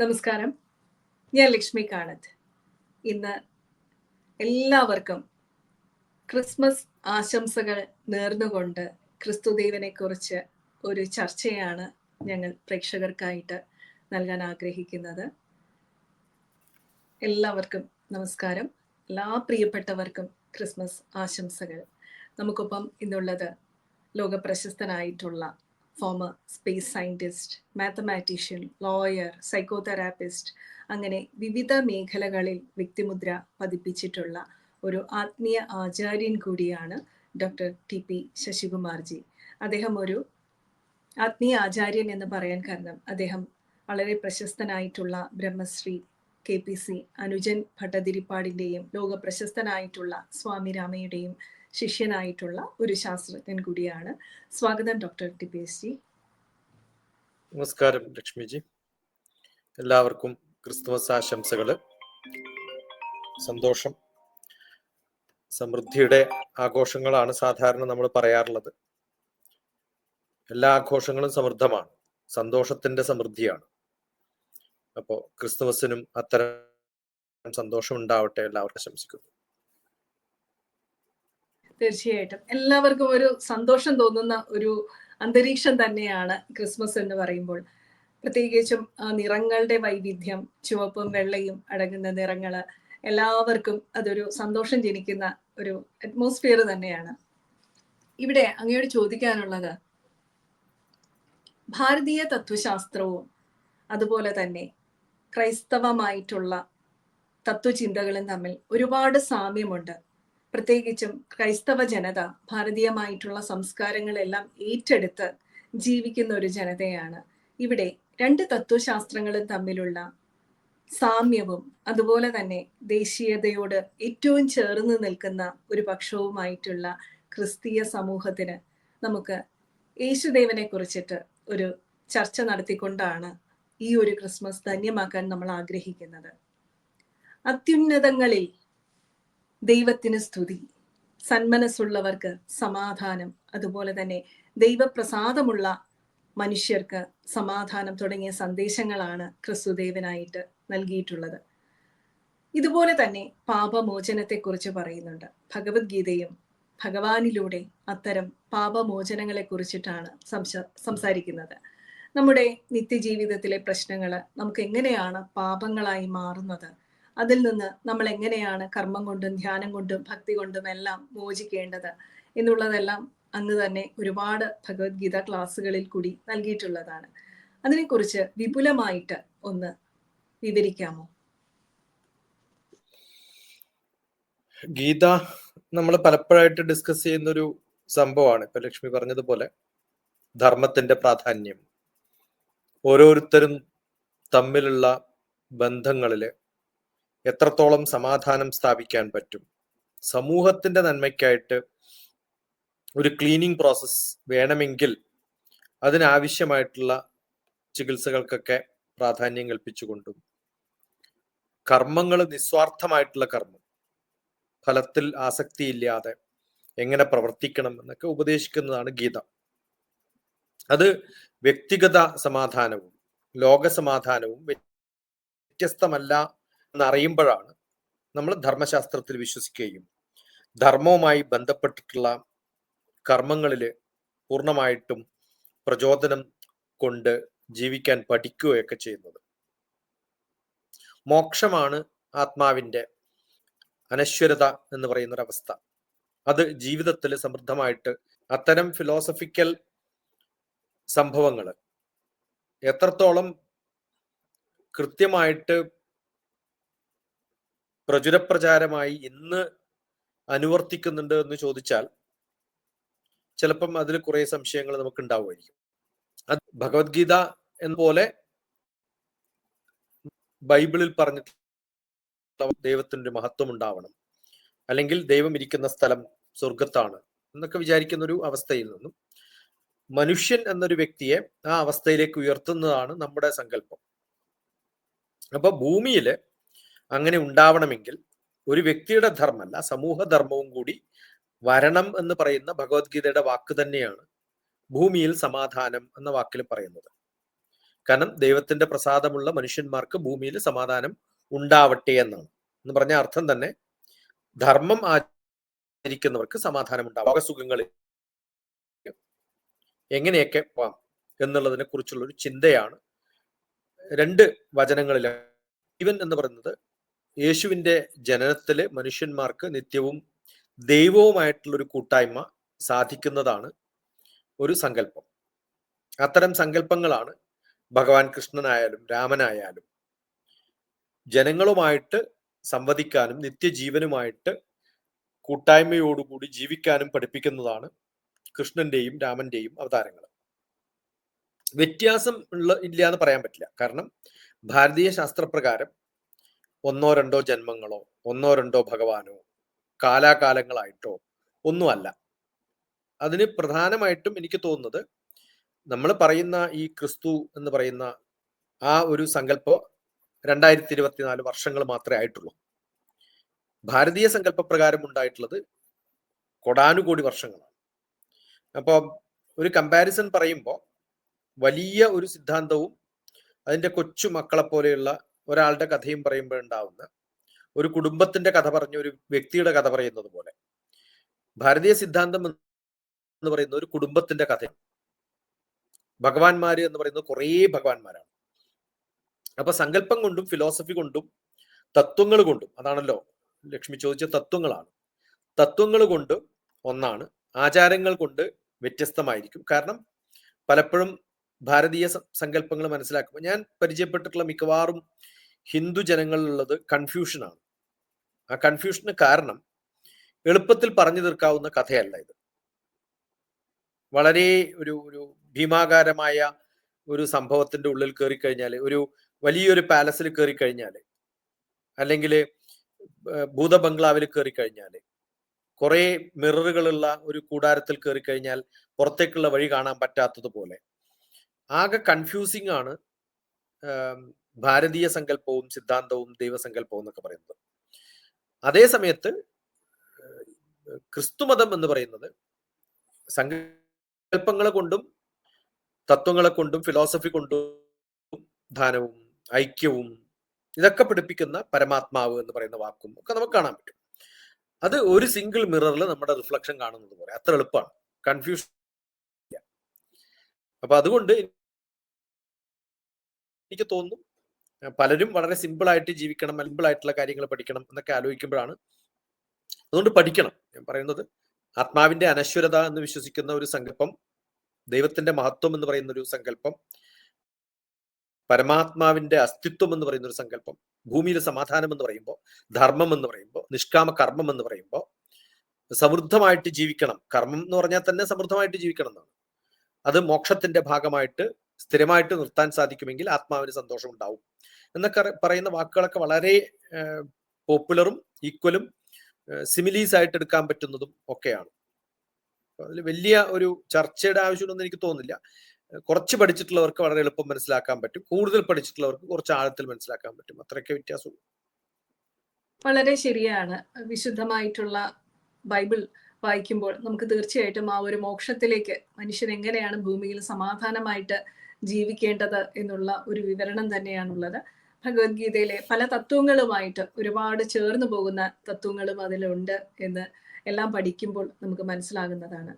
നമസ്കാരം. ഞാൻ ലക്ഷ്മി കാണത്ത്. ഇന്ന് എല്ലാവർക്കും ക്രിസ്മസ് ആശംസകൾ നേർന്നുകൊണ്ട് ക്രിസ്തുദേവനെ കുറിച്ച് ഒരു ചർച്ചയാണ് ഞങ്ങൾ പ്രേക്ഷകർക്കായിട്ട് നൽകാൻ ആഗ്രഹിക്കുന്നത്. എല്ലാവർക്കും നമസ്കാരം. എല്ലാ പ്രിയപ്പെട്ടവർക്കും ക്രിസ്മസ് ആശംസകൾ. നമുക്കൊപ്പം ഇന്നുള്ളത് ലോകപ്രശസ്തനായിട്ടുള്ള former space scientist mathematician lawyer psychotherapist അങ്ങനെ വിവിധ മേഖലകളിൽ വ്യക്തിമുദ്ര പതിപ്പിച്ചിട്ടുള്ള ഒരു ആത്മീയ ആചാര്യൻ കൂടിയാണ് ഡോക്ടർ ടി പി ശശികുമാർജി. അദ്ദേഹം ഒരു ആത്മീയ ആചാര്യൻ എന്ന് പറയാൻ കാരണം അദ്ദേഹം വളരെ പ്രശസ്തനായിട്ടുള്ള Brahmasree K P C Anujan ഭട്ടതിരിപ്പാടിന്റെയും ലോക പ്രശസ്തനായിട്ടുള്ള സ്വാമി രാമയുടെയും ശിഷ്യനായിട്ടുള്ള ഒരു ശാസ്ത്രജ്ഞൻ കൂടിയാണ്. സ്വാഗതം doctor T P S ji നമസ്കാരം ലക്ഷ്മിജി. എല്ലാവർക്കും ക്രിസ്തുമസ് ആശംസകൾ സന്തോഷം. സമൃദ്ധിയുടെ ആഘോഷങ്ങളാണ് സാധാരണ നമ്മൾ പറയാറുള്ളത്. എല്ലാ ആഘോഷങ്ങളും സമൃദ്ധമാണ്. സന്തോഷത്തിന്റെ സമൃദ്ധിയാണ്. അപ്പോ ക്രിസ്തുമസിനും അത്തരം സന്തോഷം ഉണ്ടാവട്ടെ എല്ലാവർക്കും ആശംസിക്കുന്നു. തീർച്ചയായിട്ടും. എല്ലാവർക്കും ഒരു സന്തോഷം തോന്നുന്ന ഒരു അന്തരീക്ഷം തന്നെയാണ് ക്രിസ്മസ് എന്ന് പറയുമ്പോൾ. പ്രത്യേകിച്ചും നിറങ്ങളുടെ വൈവിധ്യം ചുവപ്പും വെള്ളയും അടങ്ങുന്ന നിറങ്ങൾ എല്ലാവർക്കും അതൊരു സന്തോഷം ജനിക്കുന്ന ഒരു അറ്റ്മോസ്ഫിയർ തന്നെയാണ്. ഇവിടെ അങ്ങയോട് ചോദിക്കാനുള്ളത് ഭാരതീയ തത്വശാസ്ത്രവും അതുപോലെ തന്നെ ക്രൈസ്തവമായിട്ടുള്ള തത്വചിന്തകളും തമ്മിൽ ഒരുപാട് സാമ്യമുണ്ട്. പ്രത്യേകിച്ചും ക്രൈസ്തവ ജനത ഭാരതീയമായിട്ടുള്ള സംസ്കാരങ്ങളെല്ലാം ഏറ്റെടുത്ത് ജീവിക്കുന്ന ഒരു ജനതയാണ്. ഇവിടെ രണ്ട് തത്വശാസ്ത്രങ്ങളും തമ്മിലുള്ള സാമ്യവും അതുപോലെ തന്നെ ദേശീയതയോട് ഏറ്റവും ചേർന്ന് നിൽക്കുന്ന ഒരു പക്ഷവുമായിട്ടുള്ള ക്രിസ്തീയ സമൂഹത്തിന് നമുക്ക് യേശുദേവനെ കുറിച്ചിട്ട് ഒരു ചർച്ച നടത്തിക്കൊണ്ടാണ് ഈ ഒരു ക്രിസ്മസ് ധന്യമാക്കാൻ നമ്മൾ ആഗ്രഹിക്കുന്നത്. അത്യുന്നതങ്ങളിൽ ദൈവത്തിന് സ്തുതി. സന്മനസ്സുള്ളവർക്ക് സമാധാനം. അതുപോലെ തന്നെ ദൈവപ്രസാദമുള്ള മനുഷ്യർക്ക് സമാധാനം തുടങ്ങിയ സന്ദേശങ്ങളാണ് ക്രിസ്തുദേവനായിട്ട് നൽകിയിട്ടുള്ളത്. ഇതുപോലെ തന്നെ പാപമോചനത്തെക്കുറിച്ച് പറയുന്നുണ്ട്. ഭഗവത്ഗീതയും ഭഗവാനിലൂടെ അത്തരം പാപമോചനങ്ങളെ കുറിച്ചിട്ടാണ് സംസ സംസാരിക്കുന്നത്. നമ്മുടെ നിത്യജീവിതത്തിലെ പ്രശ്നങ്ങൾ നമുക്ക് എങ്ങനെയാണ് പാപങ്ങളായി മാറുന്നത്? അതിൽ നിന്ന് നമ്മൾ എങ്ങനെയാണ് കർമ്മം കൊണ്ടും ധ്യാനം കൊണ്ടും ഭക്തി കൊണ്ടും എല്ലാം മോചിക്കേണ്ടത് എന്നുള്ളതെല്ലാം അങ്ങ് തന്നെ ഒരുപാട് ഭഗവത്ഗീത ക്ലാസ്സുകളിൽ കൂടി നൽകിയിട്ടുള്ളതാണ്. അതിനെക്കുറിച്ച് വിപുലമായിട്ട് ഒന്ന് വിവരിക്കാമോ? ഗീത നമ്മൾ പലപ്പോഴായിട്ട് ഡിസ്കസ് ചെയ്യുന്ന ഒരു സംഭവമാണ്. ഇപ്പൊ ലക്ഷ്മി പറഞ്ഞതുപോലെ ധർമ്മത്തിന്റെ പ്രാധാന്യം. ഓരോരുത്തരും തമ്മിലുള്ള ബന്ധങ്ങളിൽ എത്രത്തോളം സമാധാനം സ്ഥാപിക്കാൻ പറ്റും? സമൂഹത്തിന്റെ നന്മയ്ക്കായിട്ട് ഒരു ക്ലീനിങ് പ്രോസസ്സ് വേണമെങ്കിൽ അതിനാവശ്യമായിട്ടുള്ള ചികിത്സകൾക്കൊക്കെ പ്രാധാന്യം കൽപ്പിച്ചുകൊണ്ടും കർമ്മങ്ങൾ നിസ്വാർത്ഥമായിട്ടുള്ള കർമ്മം ഫലത്തിൽ ആസക്തിയില്ലാതെ എങ്ങനെ പ്രവർത്തിക്കണം എന്നൊക്കെ ഉപദേശിക്കുന്നതാണ് ഗീത. അത് വ്യക്തിഗത സമാധാനവും ലോക സമാധാനവും വ്യത്യസ്തമല്ല എന്നറിയുമ്പോഴാണ് നമ്മൾ ധർമ്മശാസ്ത്രത്തിൽ വിശ്വസിക്കുകയും ധർമ്മവുമായി ബന്ധപ്പെട്ടിട്ടുള്ള കർമ്മങ്ങളിൽ പൂർണമായിട്ടും പ്രചോദനം കൊണ്ട് ജീവിക്കാൻ പഠിക്കുകയൊക്കെ ചെയ്യുന്നത്. മോക്ഷമാണ് ആത്മാവിന്റെ അനശ്വരത എന്ന് പറയുന്ന ഒരു അവസ്ഥ അത് ജീവിതത്തിൽ സമൃദ്ധമായിട്ട് അത്തരം ഫിലോസഫിക്കൽ സംഭവങ്ങൾ എത്രത്തോളം കൃത്യമായിട്ട് പ്രചുരപ്രചാരമായി ഇന്ന് അനുവർത്തിക്കുന്നുണ്ട് എന്ന് ചോദിച്ചാൽ ചിലപ്പം അതിൽ കുറെ സംശയങ്ങൾ നമുക്ക് ഉണ്ടാവുമായിരിക്കും അത് ഭഗവത്ഗീത എന്ന പോലെ ബൈബിളിൽ പറഞ്ഞിട്ടുള്ള ദൈവത്തിന്റെ മഹത്വം ഉണ്ടാവണം അല്ലെങ്കിൽ ദൈവം ഇരിക്കുന്ന സ്ഥലം സ്വർഗത്താണ് എന്നൊക്കെ വിചാരിക്കുന്ന ഒരു അവസ്ഥയിൽ നിന്നും മനുഷ്യൻ എന്നൊരു വ്യക്തിയെ ആ അവസ്ഥയിലേക്ക് ഉയർത്തുന്നതാണ് നമ്മുടെ സങ്കല്പം. അപ്പൊ ഭൂമിയിൽ അങ്ങനെ ഉണ്ടാവണമെങ്കിൽ ഒരു വ്യക്തിയുടെ ധർമ്മമല്ല സമൂഹധർമ്മവും കൂടി വരണം എന്ന് പറയുന്ന ഭഗവത്ഗീതയുടെ വാക്ക് തന്നെയാണ് ഭൂമിയിൽ സമാധാനം എന്ന വാക്കിൽ പറയുന്നത്. കാരണം ദൈവത്തിന്റെ പ്രസാദമുള്ള മനുഷ്യന്മാർക്ക് ഭൂമിയിൽ സമാധാനം ഉണ്ടാവട്ടെ എന്നാണ്. എന്ന് പറഞ്ഞ അർത്ഥം തന്നെ ധർമ്മം ആചരിക്കുന്നവർക്ക് സമാധാനം ഉണ്ടാവും സുഖങ്ങളിൽ എങ്ങനെയൊക്കെ പോവാം എന്നുള്ളതിനെ കുറിച്ചുള്ള ഒരു ചിന്തയാണ് രണ്ട് വചനങ്ങളിൽ ജീവൻ എന്ന് പറയുന്നത് യേശുവിന്റെ ജനനത്തിൽ മനുഷ്യന്മാർക്ക് നിത്യവും ദൈവവുമായിട്ടുള്ള ഒരു കൂട്ടായ്മ സാധിക്കുന്നതാണ് ഒരു സങ്കല്പം. അത്തരം സങ്കല്പങ്ങളാണ് ഭഗവാൻ കൃഷ്ണനായാലും രാമനായാലും ജനങ്ങളുമായിട്ട് സംവദിക്കാനും നിത്യജീവനുമായിട്ട് കൂട്ടായ്മയോടുകൂടി ജീവിക്കാനും പഠിപ്പിക്കുന്നതാണ് കൃഷ്ണന്റെയും രാമന്റെയും അവതാരങ്ങൾ. വ്യത്യാസം ഉള്ള ഇല്ല എന്ന് പറയാൻ പറ്റില്ല. കാരണം ഭാരതീയ ശാസ്ത്രപ്രകാരം ഒന്നോ രണ്ടോ ജന്മങ്ങളോ ഒന്നോ രണ്ടോ ഭഗവാനോ കാലാകാലങ്ങളായിട്ടോ ഒന്നുമല്ല. അതിന് പ്രധാനമായിട്ടും എനിക്ക് തോന്നുന്നത് നമ്മൾ പറയുന്ന ഈ ക്രിസ്തു എന്ന് പറയുന്ന ആ ഒരു സങ്കല്പം രണ്ടായിരത്തി ഇരുപത്തിനാല് വർഷങ്ങൾ മാത്രമേ ആയിട്ടുള്ളൂ. ഭാരതീയ സങ്കല്പപ്രകാരം ഉണ്ടായിട്ടുള്ളത് കൊടാനുകോടി വർഷങ്ങളാണ്. അപ്പോൾ ഒരു കമ്പാരിസൺ പറയുമ്പോൾ വലിയ ഒരു സിദ്ധാന്തവും അതിന്റെ കൊച്ചു മക്കളെ പോലെയുള്ള ഒരാളുടെ കഥയും പറയുമ്പോഴുണ്ടാവുന്ന ഒരു കുടുംബത്തിന്റെ കഥ പറഞ്ഞ ഒരു വ്യക്തിയുടെ കഥ പറയുന്നത് പോലെ. ഭാരതീയ സിദ്ധാന്തം എന്ന് പറയുന്ന ഒരു കുടുംബത്തിന്റെ കഥയാണ് ഭഗവാന്മാര് എന്ന് പറയുന്നത് കുറേ ഭഗവാന്മാരാണ്. അപ്പൊ സങ്കല്പം കൊണ്ടും ഫിലോസഫി കൊണ്ടും തത്വങ്ങൾ കൊണ്ടും അതാണല്ലോ ലക്ഷ്മി ചോദിച്ച തത്വങ്ങളാണ്. തത്വങ്ങൾ കൊണ്ട് ഒന്നാണ് ആചാരങ്ങൾ കൊണ്ട് വ്യത്യസ്തമായിരിക്കും. കാരണം പലപ്പോഴും ഭാരതീയ സങ്കല്പങ്ങൾ മനസ്സിലാക്കുമ്പോൾ ഞാൻ പരിചയപ്പെട്ടിട്ടുള്ള മിക്കവാറും ഹിന്ദു ജനങ്ങളിലുള്ളത് കൺഫ്യൂഷനാണ് ആ കൺഫ്യൂഷന് കാരണം എളുപ്പത്തിൽ പറഞ്ഞു തീർക്കാവുന്ന കഥയല്ല ഇത്. വളരെ ഒരു ഒരു ഭീമാകാരമായ ഒരു സംഭവത്തിന്റെ ഉള്ളിൽ കയറി കഴിഞ്ഞാൽ ഒരു വലിയൊരു പാലസിൽ കയറി കഴിഞ്ഞാൽ അല്ലെങ്കിൽ ഭൂത ബംഗ്ലാവിൽ കയറി കഴിഞ്ഞാൽ കുറെ മിററുകളുള്ള ഒരു കൂടാരത്തിൽ കയറി കഴിഞ്ഞാൽ പുറത്തേക്കുള്ള വഴി കാണാൻ പറ്റാത്തതുപോലെ ആകെ കൺഫ്യൂസിങ് ആണ് ഭാരതീയ സങ്കല്പവും സിദ്ധാന്തവും ദൈവസങ്കല്പവും എന്നൊക്കെ പറയുന്നത്. അതേ സമയത്ത് ക്രിസ്തുമതം എന്ന് പറയുന്നത് സങ്കല്പങ്ങളെ കൊണ്ടും തത്വങ്ങളെ കൊണ്ടും ഫിലോസഫി കൊണ്ടും ധാനവും ഐക്യവും ഇതൊക്കെ പഠിപ്പിക്കുന്ന പരമാത്മാവ് എന്ന് പറയുന്ന വാക്കും ഒക്കെ നമുക്ക് കാണാൻ പറ്റും. അത് ഒരു സിംഗിൾ മിററിൽ നമ്മുടെ റിഫ്ലക്ഷൻ കാണുന്നത് പോലെ അത്ര എളുപ്പമാണ്. കൺഫ്യൂഷൻ അപ്പൊ അതുകൊണ്ട് എനിക്ക് തോന്നുന്നു. പലരും വളരെ സിമ്പിൾ ആയിട്ട് ജീവിക്കണം സിമ്പിൾ ആയിട്ടുള്ള കാര്യങ്ങൾ പഠിക്കണം എന്നൊക്കെ ആലോചിക്കുമ്പോഴാണ് അതുകൊണ്ട് പഠിക്കണം. ഞാൻ പറയുന്നത് ആത്മാവിന്റെ അനശ്വരത എന്ന് വിശ്വസിക്കുന്ന ഒരു സങ്കല്പം ദൈവത്തിന്റെ മഹത്വം എന്ന് പറയുന്ന ഒരു സങ്കല്പം പരമാത്മാവിന്റെ അസ്തിത്വം എന്ന് പറയുന്ന ഒരു സങ്കല്പം ഭൂമിയിലെ സമാധാനം എന്ന് പറയുമ്പോൾ ധർമ്മം എന്ന് പറയുമ്പോൾ നിഷ്കാമ കർമ്മം എന്ന് പറയുമ്പോൾ സമൃദ്ധമായിട്ട് ജീവിക്കണം. കർമ്മം എന്ന് പറഞ്ഞാൽ തന്നെ സമൃദ്ധമായിട്ട് ജീവിക്കണം എന്നാണ്. അത് മോക്ഷത്തിന്റെ ഭാഗമായിട്ട് സ്ഥിരമായിട്ട് നിർത്താൻ സാധിക്കുമെങ്കിൽ ആത്മാവിന് സന്തോഷം ഉണ്ടാവും. എന്നൊക്കെ പറയുന്ന വാക്കുകളൊക്കെ വളരെ പോപ്പുലറും ഈക്വലും സിമിലീസ് ആയിട്ട് എടുക്കാൻ പറ്റുന്നതും ഒക്കെയാണ്. അതിൽ വലിയ ഒരു ചർച്ചയുടെ ആവശ്യമൊന്നും എനിക്ക് തോന്നുന്നില്ല. കുറച്ച് പഠിച്ചിട്ടുള്ളവർക്ക് വളരെ എളുപ്പം മനസ്സിലാക്കാൻ പറ്റും. കൂടുതൽ പഠിച്ചിട്ടുള്ളവർക്ക് കുറച്ച് ആഴത്തിൽ മനസ്സിലാക്കാൻ പറ്റും. അത്രയൊക്കെ വ്യത്യാസമുള്ളൂ. വളരെ ശരിയാണ്. വിശുദ്ധമായിട്ടുള്ള ബൈബിൾ വായിക്കുമ്പോൾ നമുക്ക് തീർച്ചയായിട്ടും ആ ഒരു മോക്ഷത്തിലേക്ക് മനുഷ്യൻ എങ്ങനെയാണ് ഭൂമിയിൽ സമാധാനമായിട്ട് ജീവിക്കേണ്ടത് എന്നുള്ള ഒരു വിവരണം തന്നെയാണുള്ളത്. ഭഗവത്ഗീതയിലെ പല തത്വങ്ങളുമായിട്ട് ഒരുപാട് ചേർന്നു പോകുന്ന തത്വങ്ങളും അതിലുണ്ട് എന്ന് എല്ലാം പഠിക്കുമ്പോൾ നമുക്ക് മനസ്സിലാകുന്നതാണ്.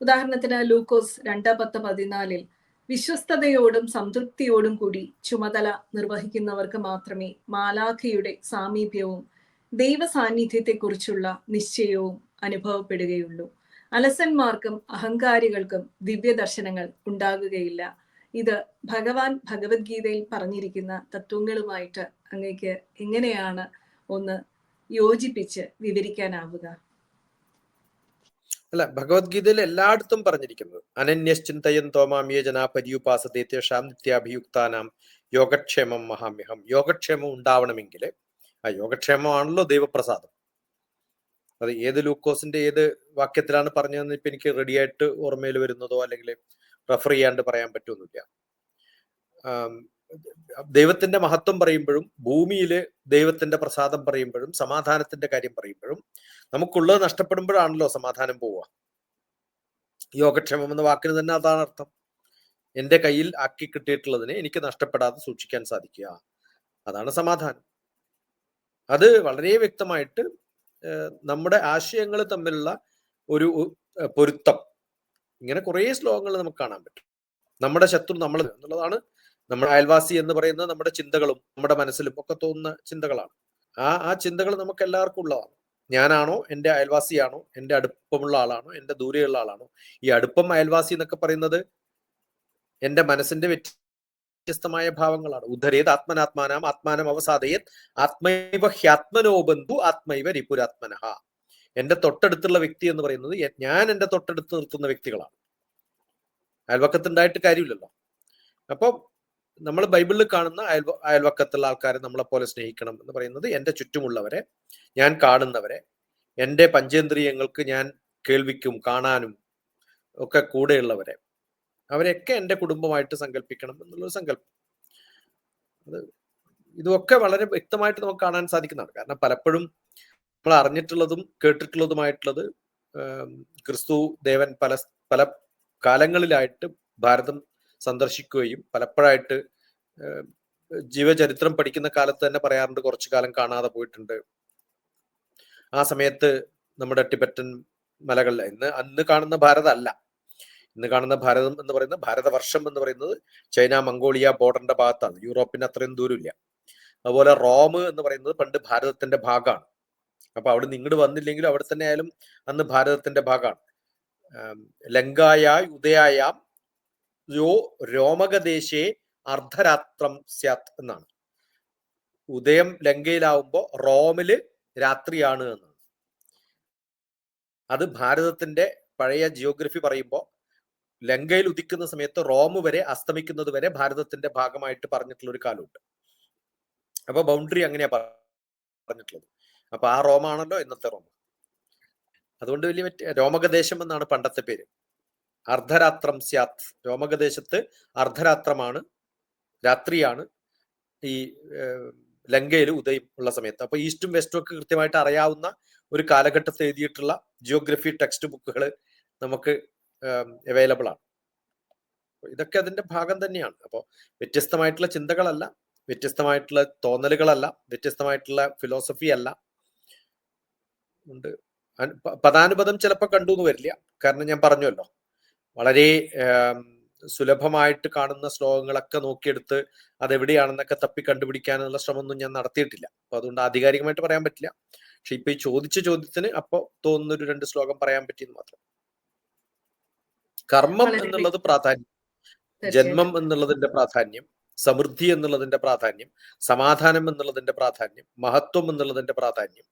ഉദാഹരണത്തിന് ലൂക്കോസ് രണ്ട് പത്ത് പതിനാലിൽ വിശ്വസ്തയോടും സംതൃപ്തിയോടും കൂടി ചുമതല നിർവഹിക്കുന്നവർക്ക് മാത്രമേ മാലാഖയുടെ സാമീപ്യവും ദൈവ സാന്നിധ്യത്തെക്കുറിച്ചുള്ള നിശ്ചയവും അനുഭവപ്പെടുകയുള്ളൂ. അലസന്മാർക്കും അഹങ്കാരികൾക്കും ദിവ്യദർശനങ്ങൾ ഉണ്ടാകുകയില്ല. ഇത് ഭഗവാൻ ഭഗവത്ഗീതയിൽ പറഞ്ഞിരിക്കുന്ന തത്വങ്ങളുമായിട്ട് അങ്ങേക്ക് എങ്ങനെയാണ് ഒന്ന് യോജിപ്പിച്ച് വിവരിക്കാനാവുക? അല്ല ഭഗവത്ഗീതയിൽ എല്ലായിടത്തും പറഞ്ഞിരിക്കുന്നത് അനന്യശ്ചിന്തയൻ തോമാമിയ ജനാ നിത്യാഭിയുക്താനാം യോഗക്ഷേമം മഹാമ്യഹം. യോഗക്ഷേമം ഉണ്ടാവണമെങ്കിൽ ആ യോഗക്ഷേമമാണല്ലോ ദൈവപ്രസാദം. അത് ഏത് ലൂക്കോസിന്റെ ഏത് വാക്യത്തിലാണ് പറഞ്ഞതെന്ന് ഇപ്പൊ എനിക്ക് റെഡിയായിട്ട് ഓർമ്മയിൽ വരുന്നതോ അല്ലെങ്കിൽ റെഫർ ചെയ്യാണ്ട് പറയാൻ പറ്റുന്നില്ല ദൈവത്തിന്റെ മഹത്വം പറയുമ്പോഴും ഭൂമിയിൽ ദൈവത്തിന്റെ പ്രസാദം പറയുമ്പോഴും സമാധാനത്തിന്റെ കാര്യം പറയുമ്പോഴും നമുക്കുള്ളത് നഷ്ടപ്പെടുമ്പോഴാണല്ലോ സമാധാനം പോവുക. യോഗക്ഷേമം എന്ന വാക്കിന് തന്നെ അതാണ് അർത്ഥം. എന്റെ കയ്യിൽ ആക്കി കിട്ടിയിട്ടുള്ളതിനെ എനിക്ക് നഷ്ടപ്പെടാതെ സൂക്ഷിക്കാൻ സാധിക്കുക. അതാണ് സമാധാനം. അത് വളരെ വ്യക്തമായിട്ട് നമ്മുടെ ആശയങ്ങൾ തമ്മിലുള്ള ഒരു പൊരുത്തം. ഇങ്ങനെ കുറേ ശ്ലോകങ്ങൾ നമുക്ക് കാണാൻ പറ്റും. നമ്മുടെ ശത്രു നമ്മൾ എന്നുള്ളതാണ് നമ്മുടെ അയൽവാസി എന്ന് പറയുന്നത് നമ്മുടെ ചിന്തകളും നമ്മുടെ മനസ്സിലും ഒക്കെ തോന്നുന്ന ചിന്തകളാണ്. ആ ആ ചിന്തകൾ നമുക്ക് എല്ലാവർക്കും ഉള്ളതാണ്. ഞാനാണോ? എന്റെ അയൽവാസിയാണോ? എന്റെ അടുപ്പമുള്ള ആളാണോ? എന്റെ ദൂരെയുള്ള ആളാണോ? ഈ അടുപ്പം അയൽവാസി എന്നൊക്കെ പറയുന്നത് എന്റെ മനസ്സിന്റെ വ്യത്യസ്തമായ ഭാവങ്ങളാണ്. ഉദ്ധരേത് ആത്മനാത്മാനാം ആത്മാനം അവസാദയത് ആത്മൈവ ഹ്യാത്മനോ ബന്ധു ആത്മൈവ രിപുരാത്മനഹ. എന്റെ തൊട്ടടുത്തുള്ള വ്യക്തി എന്ന് പറയുന്നത് ഞാൻ എന്റെ തൊട്ടടുത്ത് നിർത്തുന്ന വ്യക്തികളാണ്. അയൽവക്കത്തുണ്ടായിട്ട് കാര്യമില്ലല്ലോ. അപ്പം നമ്മൾ ബൈബിളിൽ കാണുന്ന അയൽവ അയൽവക്കത്തുള്ള ആൾക്കാരെ നമ്മളെപ്പോലെ സ്നേഹിക്കണം എന്ന് പറയുന്നത് എന്റെ ചുറ്റുമുള്ളവരെ ഞാൻ കാണുന്നവരെ എന്റെ പഞ്ചേന്ദ്രിയങ്ങൾക്ക് ഞാൻ കേൾവിക്കും കാണാനും ഒക്കെ കൂടെയുള്ളവരെ അവരെയൊക്കെ എന്റെ കുടുംബമായിട്ട് സങ്കല്പിക്കണം എന്നുള്ളൊരു സങ്കല്പം. അത് ഇതൊക്കെ വളരെ വ്യക്തമായിട്ട് നമുക്ക് കാണാൻ സാധിക്കുന്നതാണ്. കാരണം പലപ്പോഴും നമ്മൾ അറിഞ്ഞിട്ടുള്ളതും കേട്ടിട്ടുള്ളതുമായിട്ടുള്ളത് ക്രിസ്തു ദേവൻ പല പല കാലങ്ങളിലായിട്ട് ഭാരതം സന്ദർശിക്കുകയും പലപ്പോഴായിട്ട് ജീവചരിത്രം പഠിക്കുന്ന കാലത്ത് തന്നെ പറയാറുണ്ട് കുറച്ചു കാലം കാണാതെ പോയിട്ടുണ്ട്. ആ സമയത്ത് നമ്മുടെ ടിബറ്റൻ മലകളിൽ ഇന്ന് അന്ന് കാണുന്ന ഭാരതമല്ല. ഇന്ന് കാണുന്ന ഭാരതം എന്ന് പറയുന്നത് ഭാരതവർഷം എന്ന് പറയുന്നത് ചൈന മംഗോളിയ ബോർഡറിന്റെ ഭാഗത്താണ്. യൂറോപ്പിന് അത്രയും ദൂരമില്ല. അതുപോലെ റോം എന്ന് പറയുന്നത് പണ്ട് ഭാരതത്തിന്റെ ഭാഗമാണ്. അപ്പൊ അവിടെ നിങ്ങൾ വന്നില്ലെങ്കിലും അവിടെ തന്നെ ആയാലും അന്ന് ഭാരതത്തിന്റെ ഭാഗമാണ്. ലങ്കായ ഉദയായ യോ രോമകദേശേ അർദ്ധരാത്രം സ്യാത് എന്നാണ്. ഉദയം ലങ്കയിലാവുമ്പോ റോമിൽ രാത്രിയാണ് എന്നാണ്. അത് ഭാരതത്തിന്റെ പഴയ ജിയോഗ്രഫി പറയുമ്പോൾ ലങ്കയിൽ ഉദിക്കുന്ന സമയത്ത് റോം വരെ അസ്തമിക്കുന്നത് വരെ ഭാരതത്തിന്റെ ഭാഗമായിട്ട് പറഞ്ഞിട്ടുള്ള ഒരു കാലമുണ്ട്. അപ്പൊ ബൗണ്ടറി അങ്ങനെയാ പറഞ്ഞിട്ടുള്ളത്. അപ്പൊ ആ റോമാണല്ലോ ഇന്നത്തെ റോം അതുകൊണ്ട് വലിയ മറ്റേ രോമകദേശം എന്നാണ് പണ്ടത്തെ പേര്. അർദ്ധരാത്രം സ്യാത്. രോമകദേശത്ത് അർദ്ധരാത്രമാണ് രാത്രിയാണ് ഈ ലങ്കയിൽ ഉദയം ഉള്ള സമയത്ത്. അപ്പൊ ഈസ്റ്റും വെസ്റ്റും ഒക്കെ കൃത്യമായിട്ട് അറിയാവുന്ന ഒരു കാലഘട്ടത്തിൽ എഴുതിയിട്ടുള്ള ജിയോഗ്രഫി ടെക്സ്റ്റ് ബുക്കുകൾ നമുക്ക് അവൈലബിൾ ആണ്. ഇതൊക്കെ അതിന്റെ ഭാഗം തന്നെയാണ്. അപ്പോൾ വ്യത്യസ്തമായിട്ടുള്ള ചിന്തകളല്ല വ്യത്യസ്തമായിട്ടുള്ള തോന്നലുകളല്ല വ്യത്യസ്തമായിട്ടുള്ള ഫിലോസഫി അല്ല ഉണ്ട്. പദാനുപദം ചിലപ്പോൾ കണ്ടു എന്ന് വരില്ല. കാരണം ഞാൻ പറഞ്ഞല്ലോ വളരെ സുലഭമായിട്ട് കാണുന്ന ശ്ലോകങ്ങളൊക്കെ നോക്കിയെടുത്ത് അതെവിടെയാണെന്നൊക്കെ തപ്പി കണ്ടുപിടിക്കാനുള്ള ശ്രമമൊന്നും ഞാൻ നടത്തിയിട്ടില്ല. അപ്പൊ അതുകൊണ്ട് ആധികാരികമായിട്ട് പറയാൻ പറ്റില്ല. പക്ഷെ ഇപ്പൊ ഈ ചോദിച്ച ചോദ്യത്തിന് അപ്പൊ തോന്നുന്ന ഒരു രണ്ട് ശ്ലോകം പറയാൻ പറ്റിയെന്ന് മാത്രം. കർമ്മം എന്നുള്ളത് പ്രാധാന്യം. ജന്മം എന്നുള്ളതിന്റെ പ്രാധാന്യം. സമൃദ്ധി എന്നുള്ളതിന്റെ പ്രാധാന്യം. സമാധാനം എന്നുള്ളതിന്റെ പ്രാധാന്യം. മഹത്വം എന്നുള്ളതിന്റെ പ്രാധാന്യം.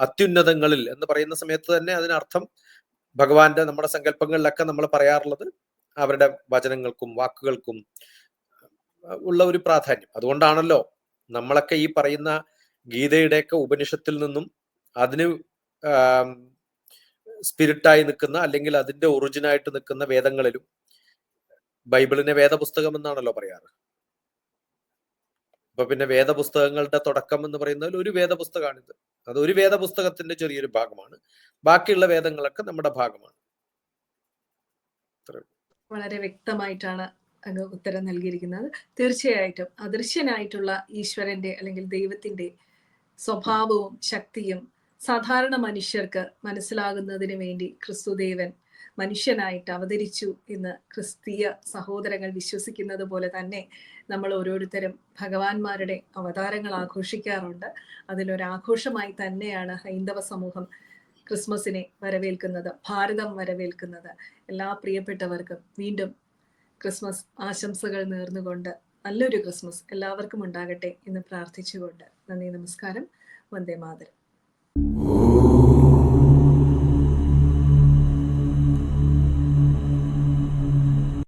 അത്യുന്നതങ്ങളിൽ എന്ന് പറയുന്ന സമയത്ത് തന്നെ അതിനർത്ഥം ഭഗവാന്റെ നമ്മുടെ സങ്കല്പങ്ങളിലൊക്കെ നമ്മൾ പറയാറുള്ളത് അവരുടെ വചനങ്ങൾക്കും വാക്കുകൾക്കും ഉള്ള ഒരു പ്രാധാന്യം. അതുകൊണ്ടാണല്ലോ നമ്മളൊക്കെ ഈ പറയുന്ന ഗീതയുടെയൊക്കെ ഉപനിഷത്തിൽ നിന്നും അതിന് സ്പിരിറ്റായി നിൽക്കുന്ന അല്ലെങ്കിൽ അതിന്റെ ഒറിജിനായിട്ട് നിൽക്കുന്ന വേദങ്ങളിലും ബൈബിളിനെ വേദപുസ്തകം എന്നാണല്ലോ പറയാറ്. അപ്പൊ പിന്നെ വേദപുസ്തകങ്ങളുടെ തുടക്കം എന്ന് പറയുന്നതിൽ ഒരു വേദപുസ്തകമാണിത്. അത് ഒരു വേദപുസ്തകത്തിന്റെ ചെറിയൊരു ഭാഗമാണ്. ബാക്കിയുള്ള വേദങ്ങളൊക്കെ നമ്മുടെ ഭാഗമാണ്. വളരെ വ്യക്തമായിട്ടാണ് അങ്ങ് ഉത്തരം നൽകിയിരിക്കുന്നത്. തീർച്ചയായിട്ടും അദൃശ്യനായിട്ടുള്ള ഈശ്വരന്റെ അല്ലെങ്കിൽ ദൈവത്തിന്റെ സ്വഭാവവും ശക്തിയും സാധാരണ മനുഷ്യർക്ക് മനസ്സിലാകുന്നതിന് വേണ്ടി ക്രിസ്തുദേവൻ മനുഷ്യനായിട്ട് അവതരിച്ചു എന്ന് ക്രിസ്തീയ സഹോദരങ്ങൾ വിശ്വസിക്കുന്നത് പോലെ തന്നെ നമ്മൾ ഓരോരുത്തരും ഭഗവാന്മാരുടെ അവതാരങ്ങൾ ആഘോഷിക്കാറുണ്ട്. അതിലൊരാഘോഷമായി തന്നെയാണ് ഹൈന്ദവ സമൂഹം ക്രിസ്മസിനെ വരവേൽക്കുന്നത് ഭാരതം വരവേൽക്കുന്നത്. എല്ലാ പ്രിയപ്പെട്ടവർക്കും വീണ്ടും ക്രിസ്മസ് ആശംസകൾ നേർന്നുകൊണ്ട് നല്ലൊരു ക്രിസ്മസ് എല്ലാവർക്കും ഉണ്ടാകട്ടെ എന്ന് പ്രാർത്ഥിച്ചുകൊണ്ട് നന്ദി നമസ്കാരം. വന്ദേ മാതരം.